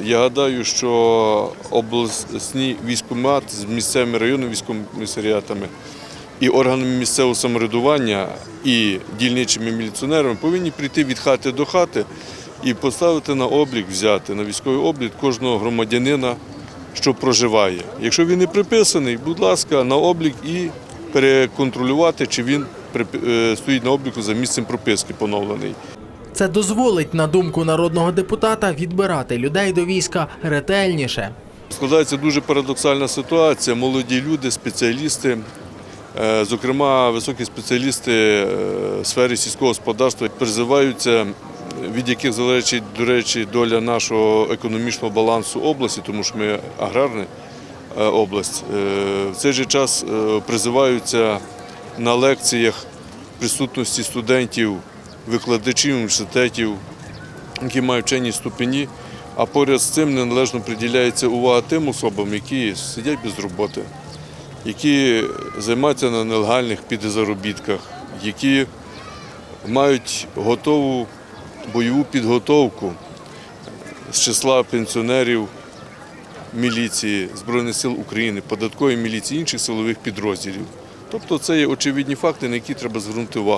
Я гадаю, що обласні військкомат з місцевими районними військомісаріатами і органами місцевого самоврядування і дільничими міліціонерами повинні прийти від хати до хати і поставити на облік, взяти на військовий облік кожного громадянина, що проживає. Якщо він не приписаний, будь ласка, на облік і переконтролювати, чи він е, стоїть на обліку за місцем прописки поновлений. Це дозволить, на думку народного депутата, відбирати людей до війська ретельніше. Складається дуже парадоксальна ситуація. Молоді люди, спеціалісти, е, зокрема високі спеціалісти е, в сфері сільського господарства, призиваються, від яких залежить, до речі, доля нашого економічного балансу області, тому що ми аграрна е, область. В цей же час призиваються на лекціях присутності студентів, викладачів університетів, які мають вчені ступені, а поряд з цим неналежно приділяється увага тим особам, які сидять без роботи, які займаються на нелегальних підзаробітках, які мають готову бойову підготовку з числа пенсіонерів міліції, Збройних сил України, податкової міліції, інших силових підрозділів. Тобто це є очевидні факти, на які треба звернути увагу.